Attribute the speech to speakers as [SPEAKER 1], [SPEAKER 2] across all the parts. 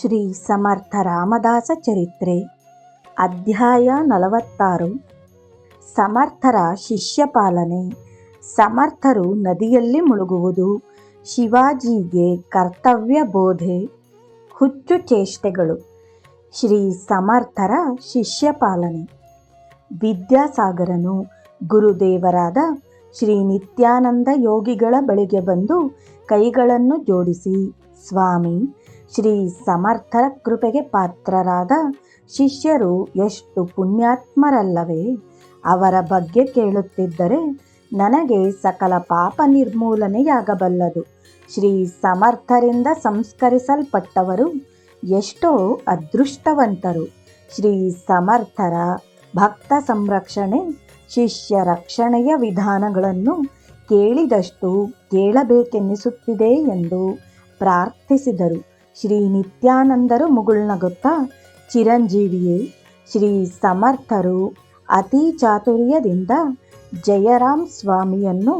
[SPEAKER 1] ಶ್ರೀ ಸಮರ್ಥ ರಾಮದಾಸ ಚರಿತ್ರೆ, ಅಧ್ಯಾಯ ನಲವತ್ತಾರು. ಸಮರ್ಥರ ಶಿಷ್ಯಪಾಲನೆ ಸಮರ್ಥರು ನದಿಯಲ್ಲಿ ಮುಳುಗುವುದು, ಶಿವಾಜಿಗೆ ಕರ್ತವ್ಯ ಬೋಧೆ, ಹುಚ್ಚು ಚೇಷ್ಟೆಗಳು. ಶ್ರೀ ಸಮರ್ಥರ ಶಿಷ್ಯಪಾಲನೆ ವಿದ್ಯಾಸಾಗರನು ಗುರುದೇವರಾದ ಶ್ರೀ ನಿತ್ಯಾನಂದ ಯೋಗಿಗಳ ಬಳಿಗೆ ಬಂದು ಕೈಗಳನ್ನು ಜೋಡಿಸಿ, ಸ್ವಾಮಿ ಶ್ರೀ ಸಮರ್ಥರ ಕೃಪೆಗೆ ಪಾತ್ರರಾದ ಶಿಷ್ಯರು ಎಷ್ಟು ಪುಣ್ಯಾತ್ಮರಲ್ಲವೇ. ಅವರ ಬಗ್ಗೆ ಕೇಳುತ್ತಿದ್ದರೆ ನನಗೆ ಸಕಲ ಪಾಪ ನಿರ್ಮೂಲನೆಯಾಗಬಲ್ಲದು. ಶ್ರೀ ಸಮರ್ಥರಿಂದ ಸಂಸ್ಕರಿಸಲ್ಪಟ್ಟವರು ಎಷ್ಟೋ ಅದೃಷ್ಟವಂತರು. ಶ್ರೀ ಸಮರ್ಥರ ಭಕ್ತ ಸಂರಕ್ಷಣೆ, ಶಿಷ್ಯ ರಕ್ಷಣೆಯ ವಿಧಾನಗಳನ್ನು ಕೇಳಿದಷ್ಟು ಕೇಳಬೇಕೆನ್ನಿಸುತ್ತಿದೆ ಎಂದು ಪ್ರಾರ್ಥಿಸಿದರು. ಶ್ರೀ ನಿತ್ಯಾನಂದರು ಮುಗುಳ್ನಗುತ್ತಾ ಚಿರಂಜೀವಿಯೇ, ಶ್ರೀ ಸಮರ್ಥರು ಅತಿ ಚಾತುರ್ಯದಿಂದ ಜಯರಾಮ್ ಸ್ವಾಮಿಯನ್ನು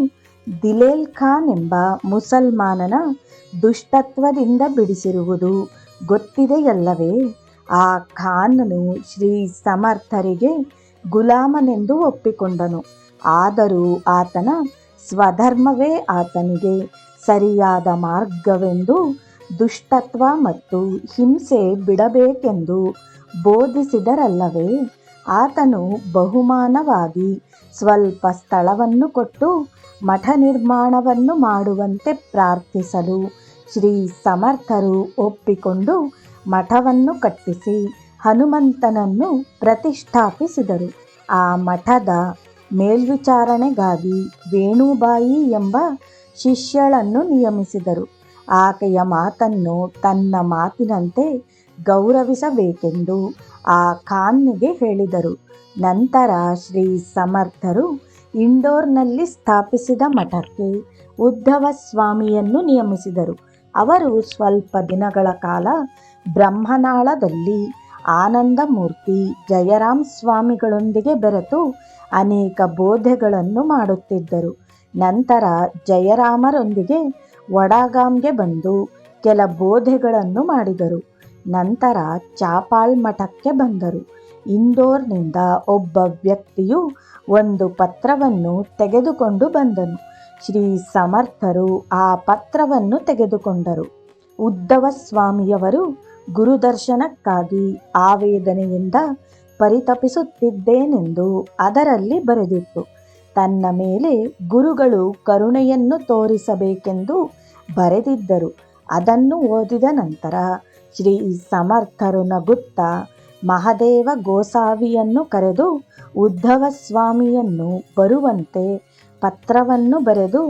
[SPEAKER 1] ದಿಲೇಲ್ ಖಾನ್ ಎಂಬ ಮುಸಲ್ಮಾನನ ದುಷ್ಟತ್ವದಿಂದ ಬಿಡಿಸಿರುವುದು ಗೊತ್ತಿದೆಯಲ್ಲವೇ? ಆ ಖಾನನು ಶ್ರೀ ಸಮರ್ಥರಿಗೆ ಗುಲಾಮನೆಂದು ಒಪ್ಪಿಕೊಂಡನು. ಆದರೂ ಆತನ ಸ್ವಧರ್ಮವೇ ಆತನಿಗೆ ಸರಿಯಾದ ಮಾರ್ಗವೆಂದು ದುಷ್ಟತ್ವ ಮತ್ತು ಹಿಂಸೆ ಬಿಡಬೇಕೆಂದು ಬೋಧಿಸಿದರಲ್ಲವೇ, ಆತನು ಬಹುಮಾನವಾಗಿ ಸ್ವಲ್ಪ ಸ್ಥಳವನ್ನು ಕೊಟ್ಟು ಮಠ ನಿರ್ಮಾಣವನ್ನು ಮಾಡುವಂತೆ ಪ್ರಾರ್ಥಿಸಲು ಶ್ರೀ ಸಮರ್ಥರು ಒಪ್ಪಿಕೊಂಡು ಮಠವನ್ನು ಕಟ್ಟಿಸಿ ಹನುಮಂತನನ್ನು ಪ್ರತಿಷ್ಠಾಪಿಸಿದರು. ಆ ಮಠದ ಮೇಲ್ವಿಚಾರಣೆಗಾಗಿ ವೇಣುಬಾಯಿ ಎಂಬ ಶಿಷ್ಯಳನ್ನು ನಿಯಮಿಸಿದರು. ಆಕೆಯ ಮಾತನ್ನು ತನ್ನ ಮಾತಿನಂತೆ ಗೌರವಿಸಬೇಕೆಂದು ಆ ಖಾನ್ನಿಗೆ ಹೇಳಿದರು. ನಂತರ ಶ್ರೀ ಸಮರ್ಥರು ಇಂಡೋರ್ನಲ್ಲಿ ಸ್ಥಾಪಿಸಿದ ಮಠಕ್ಕೆ ಉದ್ಧವ ಸ್ವಾಮಿಯನ್ನು ನಿಯಮಿಸಿದರು. ಅವರು ಸ್ವಲ್ಪ ದಿನಗಳ ಕಾಲ ಬ್ರಹ್ಮನಾಳದಲ್ಲಿ ಆನಂದಮೂರ್ತಿ ಜಯರಾಮ್ ಸ್ವಾಮಿಗಳೊಂದಿಗೆ ಬೆರೆತು ಅನೇಕ ಬೋಧೆಗಳನ್ನು ಮಾಡುತ್ತಿದ್ದರು. ನಂತರ ಜಯರಾಮರೊಂದಿಗೆ ವಡಗಾಂಗೆ ಬಂದು ಕೆಲ ಬೋಧೆಗಳನ್ನು ಮಾಡಿದರು. ನಂತರ ಚಾಪಾಲ್ ಮಠಕ್ಕೆ ಬಂದರು. ಇಂದೋರ್ನಿಂದ ಒಬ್ಬ ವ್ಯಕ್ತಿಯು ಒಂದು ಪತ್ರವನ್ನು ತೆಗೆದುಕೊಂಡು ಬಂದನು. ಶ್ರೀ ಸಮರ್ಥರು ಆ ಪತ್ರವನ್ನು ತೆಗೆದುಕೊಂಡರು. ಉದ್ದವ ಸ್ವಾಮಿಯವರು ಗುರುದರ್ಶನಕ್ಕಾಗಿ ಆವೇದನೆಯಿಂದ ಪರಿತಪಿಸುತ್ತಿದ್ದೇನೆಂದು ಅದರಲ್ಲಿ ಬರೆದಿತ್ತು. ತನ್ನ ಮೇಲೆ ಗುರುಗಳು ಕರುಣೆಯನ್ನು ತೋರಿಸಬೇಕೆಂದು ಬರೆದಿದ್ದರು. ಅದನ್ನು ಓದಿದ ನಂತರ ಶ್ರೀ ಸಮರ್ಥರು ನಗುತ್ತಾ ಮಹದೇವ ಗೋಸಾವಿಯನ್ನು ಕರೆದು ಉದ್ಧವ ಸ್ವಾಮಿಯನ್ನು ಬರುವಂತೆ ಪತ್ರವನ್ನು ಬರೆದು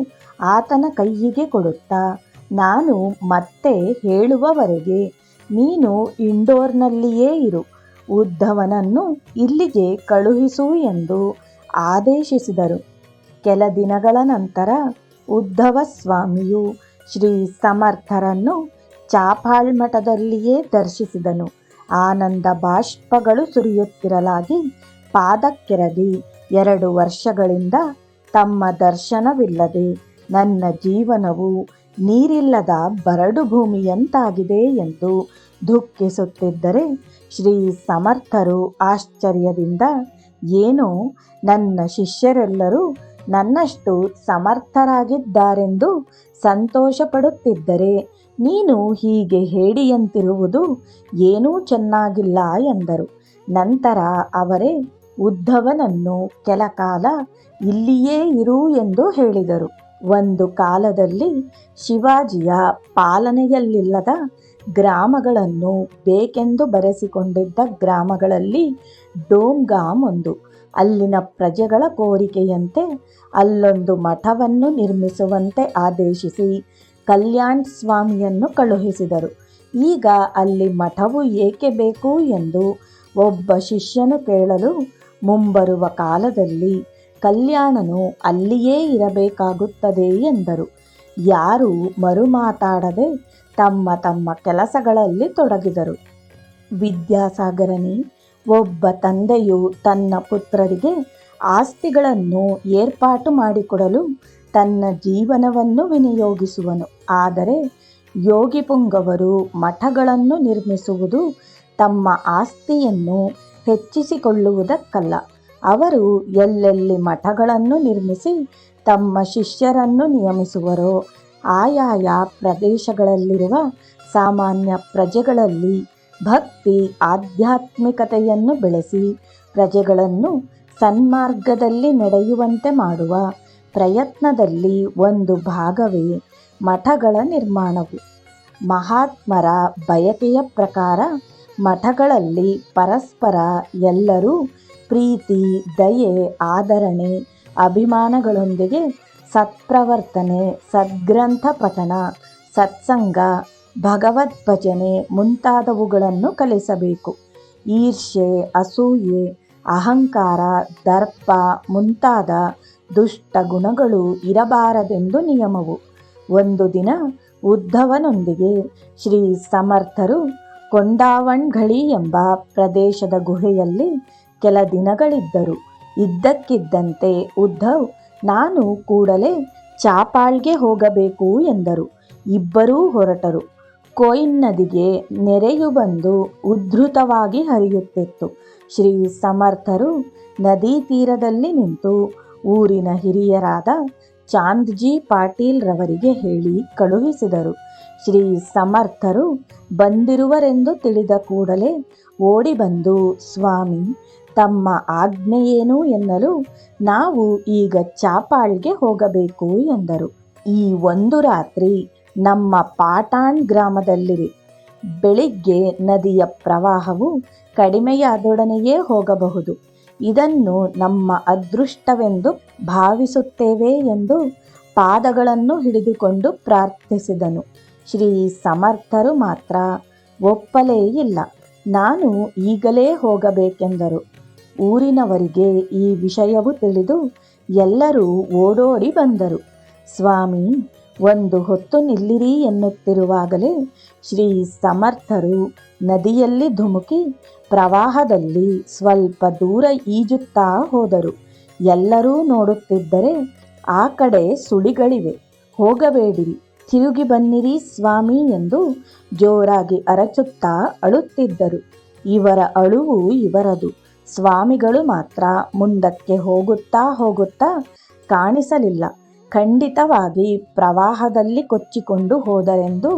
[SPEAKER 1] ಆತನ ಕೈಯಿಗೆ ಕೊಡುತ್ತಾ, ನಾನು ಮತ್ತೆ ಹೇಳುವವರೆಗೆ ನೀನು ಇಂಡೋರ್ನಲ್ಲಿಯೇ ಇರು, ಉದ್ಧವನನ್ನು ಇಲ್ಲಿಗೆ ಕಳುಹಿಸು ಎಂದು ಆದೇಶಿಸಿದರು. ಕೆಲ ದಿನಗಳ ನಂತರ ಉದ್ಧವ ಸ್ವಾಮಿಯು ಶ್ರೀ ಸಮರ್ಥರನ್ನು ಚಾಪಾಳ್ ಮಠದಲ್ಲಿಯೇ ದರ್ಶಿಸಿದನು. ಆನಂದ ಬಾಷ್ಪಗಳು ಸುರಿಯುತ್ತಿರಲಾಗಿ ಪಾದಕ್ಕೆರಗಿ ಎರಡು ವರ್ಷಗಳಿಂದ ತಮ್ಮ ದರ್ಶನವಿಲ್ಲದೆ ನನ್ನ ಜೀವನವು ನೀರಿಲ್ಲದ ಬರಡು ಭೂಮಿಯಂತಾಗಿದೆ ಎಂದು ದುಃಖಿಸುತ್ತಿದ್ದರೆ ಶ್ರೀ ಸಮರ್ಥರು ಆಶ್ಚರ್ಯದಿಂದ, ಏನೋ ನನ್ನ ಶಿಷ್ಯರೆಲ್ಲರೂ ನನ್ನಷ್ಟು ಸಮರ್ಥರಾಗಿದ್ದಾರೆಂದು ಸಂತೋಷಪಡುತ್ತಿದ್ದರೆ ನೀನು ಹೀಗೆ ಹೇಳಿಯಂತಿರುವುದು ಏನೂ ಚೆನ್ನಾಗಿಲ್ಲ ಎಂದರು. ನಂತರ ಅವರೇ, ಉದ್ಧವನನ್ನು ಕೆಲ ಕಾಲ ಇಲ್ಲಿಯೇ ಇರು ಎಂದು ಹೇಳಿದರು. ಒಂದು ಕಾಲದಲ್ಲಿ ಶಿವಾಜಿಯ ಪಾಲನೆಯಲ್ಲಿಲ್ಲದ ಗ್ರಾಮಗಳನ್ನು ಬೇಕೆಂದು ಬರೆಸಿಕೊಂಡಿದ್ದ ಗ್ರಾಮಗಳಲ್ಲಿ ಡೋಮ್ಗಾಮ್ ಒಂದು. ಅಲ್ಲಿನ ಪ್ರಜೆಗಳ ಕೋರಿಕೆಯಂತೆ ಅಲ್ಲೊಂದು ಮಠವನ್ನು ನಿರ್ಮಿಸುವಂತೆ ಆದೇಶಿಸಿ ಕಲ್ಯಾಣ್ ಸ್ವಾಮಿಯನ್ನು ಕಳುಹಿಸಿದರು. ಈಗ ಅಲ್ಲಿ ಮಠವು ಏಕೆ ಬೇಕು ಎಂದು ಒಬ್ಬ ಶಿಷ್ಯನು ಕೇಳಲು ಮುಂಬರುವ ಕಾಲದಲ್ಲಿ ಕಲ್ಯಾಣನು ಅಲ್ಲಿಯೇ ಇರಬೇಕಾಗುತ್ತದೆ ಎಂದರು. ಯಾರೂ ಮರುಮಾತಾಡದೆ ತಮ್ಮ ತಮ್ಮ ಕೆಲಸಗಳಲ್ಲಿ ತೊಡಗಿದರು. ವಿದ್ಯಾಸಾಗರನೇ ಒಬ್ಬ ತಂದೆಯು ತನ್ನ ಪುತ್ರರಿಗೆ ಆಸ್ತಿಗಳನ್ನು ಏರ್ಪಾಟು ಮಾಡಿಕೊಡಲು ತನ್ನ ಜೀವನವನ್ನು ವಿನಿಯೋಗಿಸುವನು. ಆದರೆ ಯೋಗಿ ಪುಂಗವರು ಮಠಗಳನ್ನು ನಿರ್ಮಿಸುವುದು ತಮ್ಮ ಆಸ್ತಿಯನ್ನು ಹೆಚ್ಚಿಸಿಕೊಳ್ಳುವುದಕ್ಕಲ್ಲ. ಅವರು ಎಲ್ಲೆಲ್ಲಿ ಮಠಗಳನ್ನು ನಿರ್ಮಿಸಿ ತಮ್ಮ ಶಿಷ್ಯರನ್ನು ನಿಯಮಿಸುವರೋ, ಆಯಾಯ ಪ್ರದೇಶಗಳಲ್ಲಿರುವ ಸಾಮಾನ್ಯ ಪ್ರಜೆಗಳಲ್ಲಿ ಭಕ್ತಿ, ಆಧ್ಯಾತ್ಮಿಕತೆಯನ್ನು ಬೆಳೆಸಿ, ಪ್ರಜೆಗಳನ್ನು ಸನ್ಮಾರ್ಗದಲ್ಲಿ ನಡೆಯುವಂತೆ ಮಾಡುವ ಪ್ರಯತ್ನದಲ್ಲಿ ಒಂದು ಭಾಗವೇ ಮಠಗಳ ನಿರ್ಮಾಣವು. ಮಹಾತ್ಮರ ಬಯಕೆಯ ಪ್ರಕಾರ ಮಠಗಳಲ್ಲಿ ಪರಸ್ಪರ ಎಲ್ಲರೂ ಪ್ರೀತಿ, ದಯೆ, ಆದರಣೆ, ಅಭಿಮಾನಗಳೊಂದಿಗೆ ಸತ್ಪ್ರವರ್ತನೆ, ಸದ್ಗ್ರಂಥ ಪಠಣ, ಸತ್ಸಂಗ ಭಗವದ್ಭಜನೆ ಮುಂತಾದವುಗಳನ್ನು ಕಲಿಸಬೇಕು. ಈರ್ಷೆ ಅಸೂಯೆ, ಅಹಂಕಾರ, ದರ್ಪ ಮುಂತಾದ ದುಷ್ಟ ಗುಣಗಳು ಇರಬಾರದೆಂದು ನಿಯಮವು. ಒಂದು ದಿನ ಉದ್ಧವನೊಂದಿಗೆ ಶ್ರೀ ಸಮರ್ಥರು ಕೊಂಡಾವಣ್ಘಳಿ ಎಂಬ ಪ್ರದೇಶದ ಗುಹೆಯಲ್ಲಿ ಕೆಲ ದಿನಗಳಿದ್ದರು. ಇದ್ದಕ್ಕಿದ್ದಂತೆ ಉದ್ಧವ್, ನಾನು ಕೂಡಲೇ ಚಾಪಾಳ್ಗೆ ಹೋಗಬೇಕು ಎಂದರು. ಇಬ್ಬರೂ ಹೊರಟರು. ಕೊಯ್ನ್ ನದಿಗೆ ನೆರೆಯು ಬಂದು ಉದ್ಧೃತವಾಗಿ ಹರಿಯುತ್ತಿತ್ತು. ಶ್ರೀ ಸಮರ್ಥರು ನದಿ ತೀರದಲ್ಲಿ ನಿಂತು ಊರಿನ ಹಿರಿಯರಾದ ಚಾಂದ್ಜಿ ಪಾಟೀಲ್ ರವರಿಗೆ ಹೇಳಿ ಕಳುಹಿಸಿದರು. ಶ್ರೀ ಸಮರ್ಥರು ಬಂದಿರುವರೆಂದು ತಿಳಿದ ಕೂಡಲೇ ಓಡಿ ಬಂದು, ಸ್ವಾಮಿ, ತಮ್ಮ ಆಜ್ಞೆಯೇನು ಎನ್ನಲು ನಾವು ಈಗ ಚಾಪಾಳ್ಗೆ ಹೋಗಬೇಕು ಎಂದರು. ಈ ಒಂದು ರಾತ್ರಿ ನಮ್ಮ ಪಾಟಾಣ್ ಗ್ರಾಮದಲ್ಲಿರಿ. ಬೆಳಿಗ್ಗೆ ನದಿಯ ಪ್ರವಾಹವು ಕಡಿಮೆಯಾದೊಡನೆಯೇ ಹೋಗಬಹುದು. ಇದನ್ನು ನಮ್ಮ ಅದೃಷ್ಟವೆಂದು ಭಾವಿಸುತ್ತೇವೆ ಎಂದು ಪಾದಗಳನ್ನು ಹಿಡಿದುಕೊಂಡು ಪ್ರಾರ್ಥಿಸಿದನು. ಶ್ರೀ ಸಮರ್ಥರು ಮಾತ್ರ ಒಪ್ಪಲೇ ಇಲ್ಲ. ನಾನು ಈಗಲೇ ಹೋಗಬೇಕೆಂದರು. ಊರಿನವರಿಗೆ ಈ ವಿಷಯವು ತಿಳಿದು ಎಲ್ಲರೂ ಓಡೋಡಿ ಬಂದರು. ಸ್ವಾಮಿ ಒಂದು ಹೊತ್ತು ನಿಲ್ಲಿರಿ ಎನ್ನುತ್ತಿರುವಾಗಲೇ ಶ್ರೀ ಸಮರ್ಥರು ನದಿಯಲ್ಲಿ ಧುಮುಕಿ ಪ್ರವಾಹದಲ್ಲಿ ಸ್ವಲ್ಪ ದೂರ ಈಜುತ್ತಾ ಹೋದರು. ಎಲ್ಲರೂ ನೋಡುತ್ತಿದ್ದರೆ ಆ ಕಡೆ ಸುಳಿಗಳಿವೆ. ಹೋಗಬೇಡಿರಿ, ತಿರುಗಿ ಬನ್ನಿರಿ ಸ್ವಾಮಿ ಎಂದು ಜೋರಾಗಿ ಅರಚುತ್ತಾ ಅಳುತ್ತಿದ್ದರು. ಇವರ ಅಳುವು ಇವರದು. ಸ್ವಾಮಿಗಳು ಮಾತ್ರ ಮುಂದಕ್ಕೆ ಹೋಗುತ್ತಾ ಹೋಗುತ್ತಾ ಕಾಣಿಸಲಿಲ್ಲ. ಖಂಡಿತವಾಗಿ ಪ್ರವಾಹದಲ್ಲಿ ಕೊಚ್ಚಿಕೊಂಡು ಹೋದರೆಂದು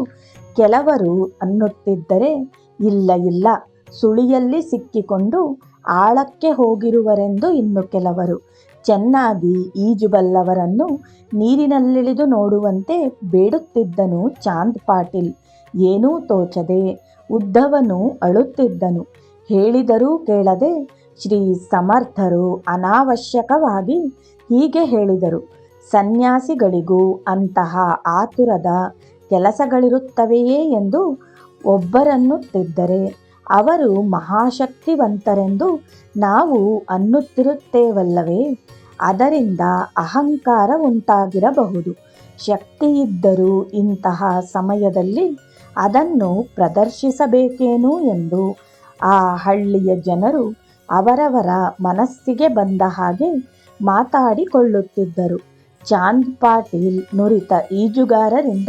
[SPEAKER 1] ಕೆಲವರು ಅನ್ನುತ್ತಿದ್ದರೆ, ಇಲ್ಲ ಇಲ್ಲ, ಸುಳಿಯಲ್ಲಿ ಸಿಕ್ಕಿಕೊಂಡು ಆಳಕ್ಕೆ ಹೋಗಿರುವರೆಂದು ಇನ್ನು ಕೆಲವರು. ಚೆನ್ನಾಗಿ ಈಜುಬಲ್ಲವರನ್ನು ನೀರಿನಲ್ಲಿಳಿದು ನೋಡುವಂತೆ ಬೇಡುತ್ತಿದ್ದನು ಚಾಂದ್ ಪಾಟೀಲ್. ಏನೂ ತೋಚದೆ ಉದ್ದವನು ಅಳುತ್ತಿದ್ದನು. ಹೇಳಿದರೂ ಕೇಳದೆ ಶ್ರೀ ಸಮರ್ಥರು ಅನಾವಶ್ಯಕವಾಗಿ ಹೀಗೆ ಹೇಳಿದರು. ಸನ್ಯಾಸಿಗಳಿಗೂ ಅಂತಹ ಆತುರದ ಕೆಲಸಗಳಿರುತ್ತವೆಯೇ ಎಂದು ಒಬ್ಬರನ್ನುತ್ತಿದ್ದರೆ ಅವರು ಮಹಾಶಕ್ತಿವಂತರೆಂದು ನಾವು ಅನ್ನುತ್ತಿರುತ್ತೇವಲ್ಲವೇ? ಅದರಿಂದ ಅಹಂಕಾರ ಉಂಟಾಗಿರಬಹುದು. ಶಕ್ತಿಯಿದ್ದರೂ ಇಂತಹ ಸಮಯದಲ್ಲಿ ಅದನ್ನು ಪ್ರದರ್ಶಿಸಬೇಕೇನು ಎಂದು ಆ ಹಳ್ಳಿಯ ಜನರು ಅವರವರ ಮನಸ್ಸಿಗೆ ಬಂದ ಹಾಗೆ ಮಾತಾಡಿಕೊಳ್ಳುತ್ತಿದ್ದರು. ಚಾಂದ್ ಪಾಟೀಲ್ ನುರಿತ ಈಜುಗಾರರಿಂದ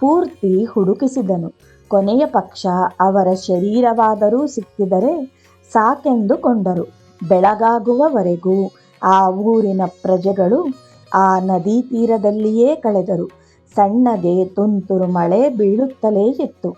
[SPEAKER 1] ಪೂರ್ತಿ ಹುಡುಕಿಸಿದನು. ಕೊನೆಯ ಪಕ್ಷ ಅವರ ಶರೀರವಾದರೂ ಸಿಕ್ಕಿದರೆ ಸಾಕೆಂದುಕೊಂಡರು. ಬೆಳಗಾಗುವವರೆಗೂ ಆ ಊರಿನ ಪ್ರಜೆಗಳು ಆ ನದಿ ತೀರದಲ್ಲಿಯೇ ಕಳೆದರು. ಸಣ್ಣಗೆ ತುಂತುರು ಮಳೆ ಬೀಳುತ್ತಲೇ ಇತ್ತು.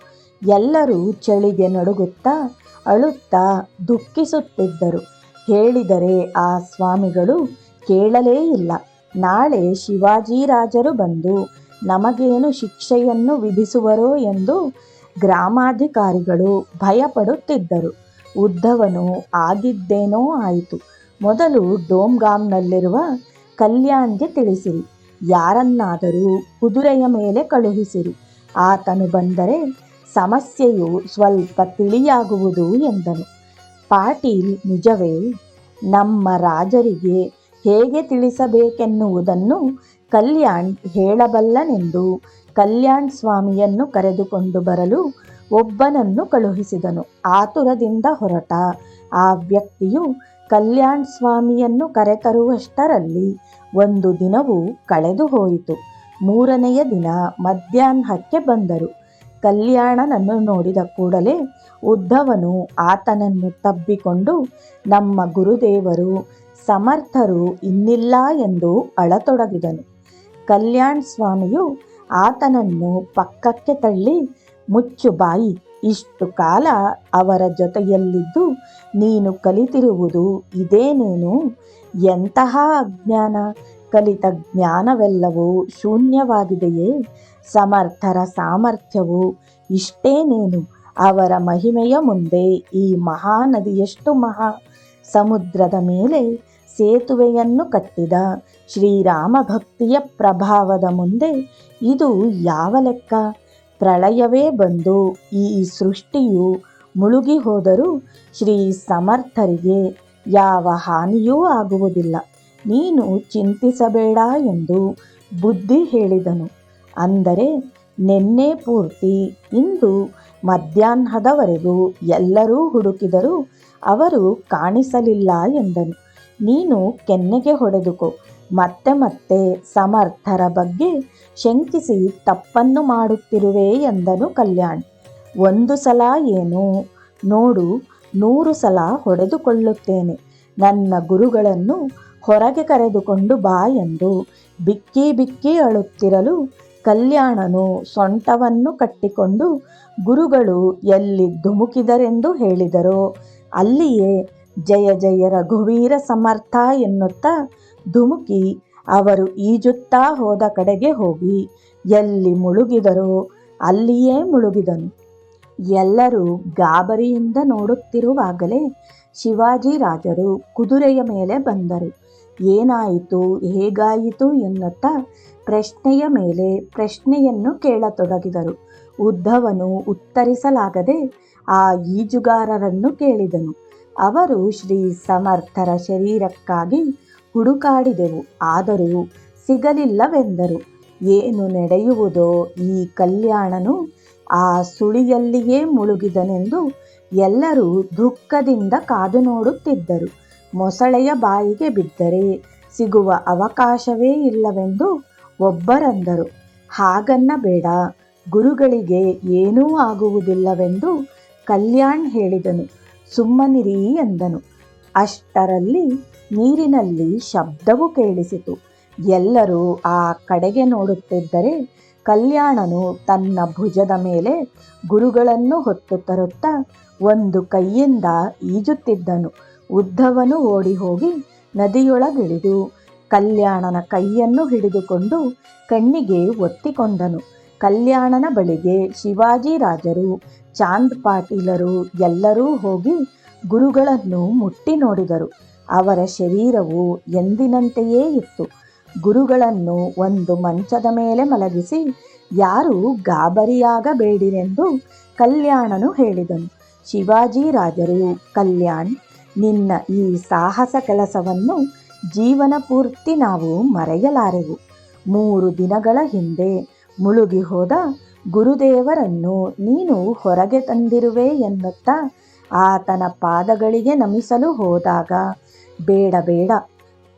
[SPEAKER 1] ಎಲ್ಲರೂ ಚಳಿಗೆ ನಡುಗುತ್ತಾ ಅಳುತ್ತಾ ದುಃಖಿಸುತ್ತಿದ್ದರು. ಹೇಳಿದರೆ ಆ ಸ್ವಾಮಿಗಳು ಕೇಳಲೇ ಇಲ್ಲ. ನಾಳೆ ಶಿವಾಜಿರಾಜರು ಬಂದು ನಮಗೇನು ಶಿಕ್ಷೆಯನ್ನು ವಿಧಿಸುವರೋ ಎಂದು ಗ್ರಾಮಾಧಿಕಾರಿಗಳು ಭಯಪಡುತ್ತಿದ್ದರು. ಉದ್ಧವನು ಆಗಿದ್ದೇನೋ ಆಯಿತು. ಮೊದಲು ಡೋಮ್ಗಾಮ್ನಲ್ಲಿರುವ ಕಲ್ಯಾಣ್ಗೆ ತಿಳಿಸಿರಿ. ಯಾರನ್ನಾದರೂ ಕುದುರೆಯ ಮೇಲೆ ಕಳುಹಿಸಿರಿ. ಆತನು ಬಂದರೆ ಸಮಸ್ಯೆಯು ಸ್ವಲ್ಪ ತಿಳಿಯಾಗುವುದು ಎಂದನು. ಪಾಟೀಲ್, ನಿಜವೇ, ನಮ್ಮ ರಾಜರಿಗೆ ಹೇಗೆ ತಿಳಿಸಬೇಕೆನ್ನುವುದನ್ನು ಕಲ್ಯಾಣ್ ಹೇಳಬಲ್ಲನೆಂದು ಕಲ್ಯಾಣ್ ಸ್ವಾಮಿಯನ್ನು ಕರೆದುಕೊಂಡು ಬರಲು ಒಬ್ಬನನ್ನು ಕಳುಹಿಸಿದನು. ಆತುರದಿಂದ ಹೊರಟ ಆ ವ್ಯಕ್ತಿಯು ಕಲ್ಯಾಣ್ ಸ್ವಾಮಿಯನ್ನು ಕರೆತರುವಷ್ಟರಲ್ಲಿ ಒಂದು ದಿನವೂ ಕಳೆದು ಹೋಯಿತು. ಮೂರನೆಯ ದಿನ ಮಧ್ಯಾಹ್ನಕ್ಕೆ ಬಂದರು. ಕಲ್ಯಾಣನನ್ನು ನೋಡಿದ ಕೂಡಲೇ ಉದ್ಧವನು ಆತನನ್ನು ತಬ್ಬಿಕೊಂಡು, ನಮ್ಮ ಗುರುದೇವರು ಸಮರ್ಥರು ಇನ್ನಿಲ್ಲ ಎಂದು ಅಳತೊಡಗಿದನು. ಕಲ್ಯಾಣ್ ಸ್ವಾಮಿಯು ಆತನನ್ನು ಪಕ್ಕಕ್ಕೆ ತಳ್ಳಿ, ಮುಚ್ಚು ಬಾಯಿ, ಇಷ್ಟು ಕಾಲ ಅವರ ಜೊತೆಯಲ್ಲಿದ್ದು ನೀನು ಕಲಿತಿರುವುದು ಇದೇನೇನು? ಎಂತಹ ಅಜ್ಞಾನ? ಕಲಿತ ಜ್ಞಾನವೆಲ್ಲವೂ ಶೂನ್ಯವಾಗಿದೆಯೇ? ಸಮರ್ಥರ ಸಾಮರ್ಥ್ಯವು ಇಷ್ಟೇನೇನು? ಅವರ ಮಹಿಮೆಯ ಮುಂದೆ ಈ ಮಹಾನದಿಯಷ್ಟು ಮಹಾ? ಸಮುದ್ರದ ಮೇಲೆ ಸೇತುವೆಯನ್ನು ಕಟ್ಟಿದ ಶ್ರೀರಾಮ ಭಕ್ತಿಯ ಪ್ರಭಾವದ ಮುಂದೆ ಇದು ಯಾವ ಲೆಕ್ಕ? ಪ್ರಳಯವೇ ಬಂದು ಈ ಸೃಷ್ಟಿಯು ಮುಳುಗಿ ಹೋದರೂ ಶ್ರೀ ಸಮರ್ಥರಿಗೆ ಯಾವ ಹಾನಿಯೂ ಆಗುವುದಿಲ್ಲ. ನೀನು ಚಿಂತಿಸಬೇಡ ಎಂದು ಬುದ್ಧಿ ಹೇಳಿದನು. ಅಂದರೆ ನಿನ್ನೆ ಪೂರ್ತಿ ಇಂದು ಮಧ್ಯಾಹ್ನದವರೆಗೂ ಎಲ್ಲರೂ ಹುಡುಕಿದರೂ ಅವರು ಕಾಣಿಸಲಿಲ್ಲ ಎಂದನು. ನೀನು ಕೆನ್ನೆಗೆ ಹೊಡೆದುಕೋ. ಮತ್ತೆ ಮತ್ತೆ ಸಮರ್ಥರ ಬಗ್ಗೆ ಶಂಕಿಸಿ ತಪ್ಪನ್ನು ಮಾಡುತ್ತಿರುವೆ ಎಂದನು ಕಲ್ಯಾಣ್. ಒಂದು ಸಲ ಏನು? ನೋಡು, ನೂರು ಸಲ ಹೊಡೆದುಕೊಳ್ಳುತ್ತೇನೆ. ನನ್ನ ಗುರುಗಳನ್ನು ಹೊರಗೆ ಕರೆದುಕೊಂಡು ಬಾ ಎಂದು ಬಿಕ್ಕಿ ಬಿಕ್ಕಿ ಅಳುತ್ತಿರಲು ಕಲ್ಯಾಣನು ಸೊಂಟವನ್ನು ಕಟ್ಟಿಕೊಂಡು ಗುರುಗಳು ಎಲ್ಲಿ ಧುಮುಕಿದರೆಂದು ಹೇಳಿದರೋ ಅಲ್ಲಿಯೇ ಜಯ ಜಯ ರಘುವೀರ ಸಮರ್ಥ ಎನ್ನುತ್ತಾ ಧುಮುಕಿ ಅವರು ಈಜುತ್ತಾ ಹೋದ ಕಡೆಗೆ ಹೋಗಿ. ಎಲ್ಲಿ ಮುಳುಗಿದರೋ ಅಲ್ಲಿಯೇ ಮುಳುಗಿದನು. ಎಲ್ಲರೂ ಗಾಬರಿಯಿಂದ ನೋಡುತ್ತಿರುವಾಗಲೇ ಶಿವಾಜಿ ರಾಜರು ಕುದುರೆಯ ಮೇಲೆ ಬಂದರು. ಏನಾಯಿತು, ಹೇಗಾಯಿತು ಎನ್ನುತ್ತಾ ಪ್ರಶ್ನೆಯ ಮೇಲೆ ಪ್ರಶ್ನೆಯನ್ನು ಕೇಳತೊಡಗಿದರು. ಉದ್ಧವನು ಉತ್ತರಿಸಲಾಗದೆ ಆ ಈಜುಗಾರರನ್ನು ಕೇಳಿದನು. ಅವರು ಶ್ರೀ ಸಮರ್ಥರ ಶರೀರಕ್ಕಾಗಿ ಹುಡುಕಾಡಿದೆವು. ಆದರೂ ಸಿಗಲಿಲ್ಲವೆಂದರು. ಏನು ನಡೆಯುವುದೋ ಈ ಕಲ್ಯಾಣನು ಆ ಸುಳಿಯಲ್ಲಿಯೇ ಮುಳುಗಿದನೆಂದು ಎಲ್ಲರೂ ದುಃಖದಿಂದ ಕಾದು ನೋಡುತ್ತಿದ್ದರು ಮೊಸಳೆಯ ಬಾಯಿಗೆ ಬಿದ್ದರೆ ಸಿಗುವ ಅವಕಾಶವೇ ಇಲ್ಲವೆಂದು ಒಬ್ಬರಂದರು. ಹಾಗನ್ನ ಬೇಡ, ಗುರುಗಳಿಗೆ ಏನೂ ಆಗುವುದಿಲ್ಲವೆಂದು ಕಲ್ಯಾಣ್ ಹೇಳಿದನು. ಸುಮ್ಮನಿರಿ ಎಂದನು. ಅಷ್ಟರಲ್ಲಿ ನೀರಿನಲ್ಲಿ ಶಬ್ದವು ಕೇಳಿಸಿತು. ಎಲ್ಲರೂ ಆ ಕಡೆಗೆ ನೋಡುತ್ತಿದ್ದರೆ ಕಲ್ಯಾಣನು ತನ್ನ ಭುಜದ ಮೇಲೆ ಗುರುಗಳನ್ನು ಹೊತ್ತು ತರುತ್ತಾ ಒಂದು ಕೈಯಿಂದ ಈಜುತ್ತಿದ್ದನು. ಉದ್ದವನು ಓಡಿ ಹೋಗಿ ನದಿಯೊಳಗಿಳಿದು ಕಲ್ಯಾಣನ ಕೈಯನ್ನು ಹಿಡಿದುಕೊಂಡು ಕಣ್ಣಿಗೆ ಒತ್ತಿಕೊಂಡನು. ಕಲ್ಯಾಣನ ಬಳಿಗೆ ಶಿವಾಜಿ ರಾಜರು, ಚಾಂದ್ ಪಾಟೀಲರು ಎಲ್ಲರೂ ಹೋಗಿ ಗುರುಗಳನ್ನು ಮುಟ್ಟಿ ನೋಡಿದರು. ಅವರ ಶರೀರವು ಎಂದಿನಂತೆಯೇ ಇತ್ತು. ಗುರುಗಳನ್ನು ಒಂದು ಮಂಚದ ಮೇಲೆ ಮಲಗಿಸಿ, ಯಾರೂ ಗಾಬರಿಯಾಗಬೇಡಿರೆಂದು ಕಲ್ಯಾಣನು ಹೇಳಿದನು. ಶಿವಾಜಿ ರಾಜರು, ಕಲ್ಯಾಣ್, ನಿನ್ನ ಈ ಸಾಹಸ ಕೆಲಸವನ್ನು ಜೀವನ ಪೂರ್ತಿ ನಾವು ಮರೆಯಲಾರೆವು. ಮೂರು ದಿನಗಳ ಹಿಂದೆ ಮುಳುಗಿ ಹೋದ ಗುರುದೇವರನ್ನು ನೀನು ಹೊರಗೆ ತಂದಿರುವೆ ಎನ್ನುತ್ತಾ ಆತನ ಪಾದಗಳಿಗೆ ನಮಿಸಲು ಹೋದಾಗ, ಬೇಡ ಬೇಡ,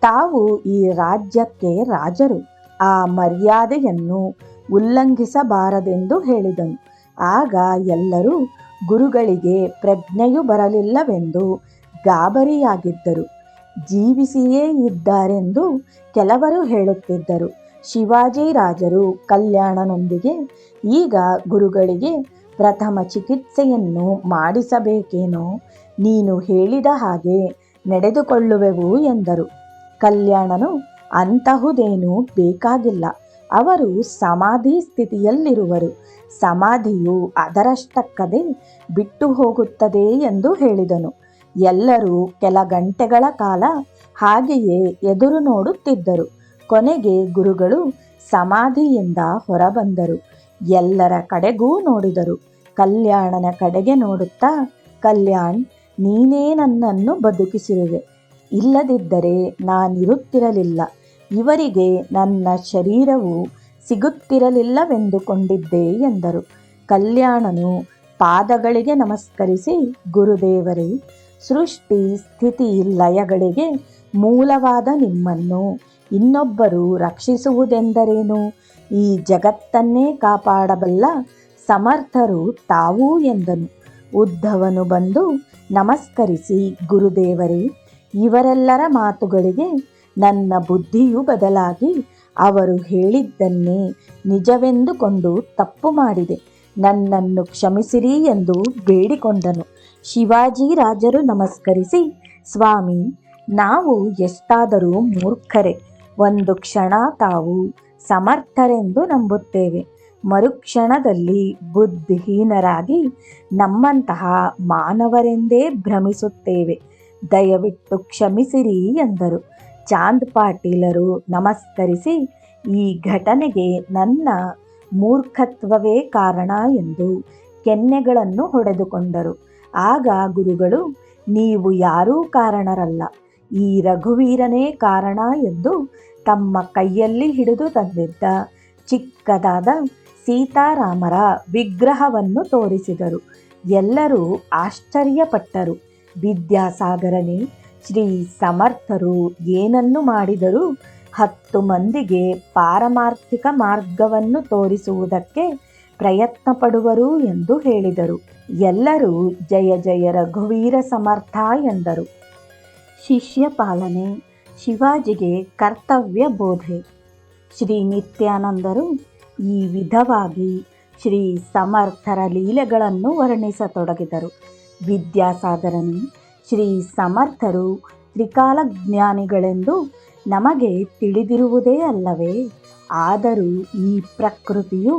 [SPEAKER 1] ತಾವು ಈ ರಾಜ್ಯಕ್ಕೆ ರಾಜರು, ಆ ಮರ್ಯಾದೆಯನ್ನು ಉಲ್ಲಂಘಿಸಬಾರದೆಂದು ಹೇಳಿದನು. ಆಗ ಎಲ್ಲರೂ ಗುರುಗಳಿಗೆ ಪ್ರಜ್ಞೆಯು ಬರಲಿಲ್ಲವೆಂದು ಗಾಬರಿಯಾಗಿದ್ದರು. ಜೀವಿಸಿಯೇ ಇದ್ದಾರೆಂದು ಕೆಲವರು ಹೇಳುತ್ತಿದ್ದರು. ಶಿವಾಜಿ ರಾಜರು ಕಲ್ಯಾಣನೊಂದಿಗೆ ಈಗ ಗುರುಗಳಿಗೆ ಪ್ರಥಮ ಚಿಕಿತ್ಸೆಯನ್ನು ಮಾಡಿಸಬೇಕೇನೋ? ನೀನು ಹೇಳಿದ ಹಾಗೆ ನಡೆದುಕೊಳ್ಳುವೆವು ಎಂದರು. ಕಲ್ಯಾಣನು ಅಂತಹುದೇನೂ ಬೇಕಾಗಿಲ್ಲ. ಅವರು ಸಮಾಧಿ ಸ್ಥಿತಿಯಲ್ಲಿರುವರು. ಸಮಾಧಿಯು ಅದರಷ್ಟಕ್ಕದೆ ಬಿಟ್ಟು ಹೋಗುತ್ತದೆ ಎಂದು ಹೇಳಿದನು. ಎಲ್ಲರೂ ಕೆಲ ಗಂಟೆಗಳ ಕಾಲ ಹಾಗೆಯೇ ಎದುರು ನೋಡುತ್ತಿದ್ದರು. ಕೊನೆಗೆ ಗುರುಗಳು ಸಮಾಧಿಯಿಂದ ಹೊರಬಂದರು. ಎಲ್ಲರ ಕಡೆಗೂ ನೋಡಿದರು. ಕಲ್ಯಾಣನ ಕಡೆಗೆ ನೋಡುತ್ತಾ, ಕಲ್ಯಾಣ್, ನೀನೇ ನನ್ನನ್ನು ಬದುಕಿಸಿರುವೆ. ಇಲ್ಲದಿದ್ದರೆ ನಾನಿರುತ್ತಿರಲಿಲ್ಲ. ಇವರಿಗೆ ನನ್ನ ಶರೀರವು ಸಿಗುತ್ತಿರಲಿಲ್ಲವೆಂದುಕೊಂಡಿದ್ದೆ ಎಂದರು. ಕಲ್ಯಾಣನು ಪಾದಗಳಿಗೆ ನಮಸ್ಕರಿಸಿ, ಗುರುದೇವರೇ, ಸೃಷ್ಟಿ ಸ್ಥಿತಿ ಲಯಗಳಿಗೆ ಮೂಲವಾದ ನಿಮ್ಮನ್ನು ಇನ್ನೊಬ್ಬರು ರಕ್ಷಿಸುವುದೆಂದರೇನು? ಈ ಜಗತ್ತನ್ನೇ ಕಾಪಾಡಬಲ್ಲ ಸಮರ್ಥರು ತಾವೂ ಎಂದನು. ಉದ್ಧವನು ಬಂದು ನಮಸ್ಕರಿಸಿ, ಗುರುದೇವರೇ, ಇವರೆಲ್ಲರ ಮಾತುಗಳಿಗೆ ನನ್ನ ಬುದ್ಧಿಯು ಬದಲಾಗಿ ಅವರು ಹೇಳಿದ್ದನ್ನೇ ನಿಜವೆಂದುಕೊಂಡು ತಪ್ಪು ಮಾಡಿದೆ. ನನ್ನನ್ನು ಕ್ಷಮಿಸಿರಿ ಎಂದು ಬೇಡಿಕೊಂಡನು. ಶಿವಾಜಿ ರಾಜರು ನಮಸ್ಕರಿಸಿ, ಸ್ವಾಮಿ, ನಾವು ಎಷ್ಟಾದರೂ ಮೂರ್ಖರೇ ಒಂದು ಕ್ಷಣ ತಾವು ಸಮರ್ಥರೆಂದು ನಂಬುತ್ತೇವೆ. ಮರುಕ್ಷಣದಲ್ಲಿ ಬುದ್ಧಿಹೀನರಾಗಿ ನಮ್ಮಂತಹ ಮಾನವರೆಂದೇ ಭ್ರಮಿಸುತ್ತೇವೆ. ದಯವಿಟ್ಟು ಕ್ಷಮಿಸಿರಿ ಎಂದರು. ಚಾಂದ್ ಪಾಟೀಲರು ನಮಸ್ಕರಿಸಿ, ಈ ಘಟನೆಗೆ ನನ್ನ ಮೂರ್ಖತ್ವವೇ ಕಾರಣ ಎಂದು ಕೆನ್ನೆಗಳನ್ನು ಹೊಡೆದುಕೊಂಡರು. ಆಗ ಗುರುಗಳು, ನೀವು ಯಾರೂ ಕಾರಣರಲ್ಲ. ಈ ರಘುವೀರನೇ ಕಾರಣ ಎಂದು ತಮ್ಮ ಕೈಯಲ್ಲಿ ಹಿಡಿದು ತಂದಿದ್ದ ಚಿಕ್ಕದಾದ ಸೀತಾರಾಮರ ವಿಗ್ರಹವನ್ನು ತೋರಿಸಿದರು. ಎಲ್ಲರೂ ಆಶ್ಚರ್ಯಪಟ್ಟರು. ವಿದ್ಯಾಸಾಗರನೇ, ಶ್ರೀ ಸಮರ್ಥರು ಏನನ್ನು ಮಾಡಿದರೂ ಹತ್ತು ಮಂದಿಗೆ ಪಾರಮಾರ್ಥಿಕ ಮಾರ್ಗವನ್ನು ತೋರಿಸುವುದಕ್ಕೆ ಪ್ರಯತ್ನ ಪಡುವರು ಎಂದು ಹೇಳಿದರು. ಎಲ್ಲರೂ ಜಯ ಜಯ ರಘುವೀರ ಸಮರ್ಥ ಎಂದರು. ಶಿಷ್ಯ ಪಾಲನೆ ಶಿವಾಜಿಗೆ ಕರ್ತವ್ಯ ಬೋಧೆ. ಶ್ರೀ ನಿತ್ಯಾನಂದರು ಈ ವಿಧವಾಗಿ ಶ್ರೀ ಸಮರ್ಥರ ಲೀಲೆಗಳನ್ನು ವರ್ಣಿಸತೊಡಗಿದರು. ವಿದ್ಯಾಸಾಗರನೇ ಶ್ರೀ ಸಮರ್ಥರು ತ್ರಿಕಾಲಜ್ಞಾನಿಗಳೆಂದು ನಮಗೆ ತಿಳಿದಿರುವುದೇ ಅಲ್ಲವೇ? ಆದರೂ ಈ ಪ್ರಕೃತಿಯು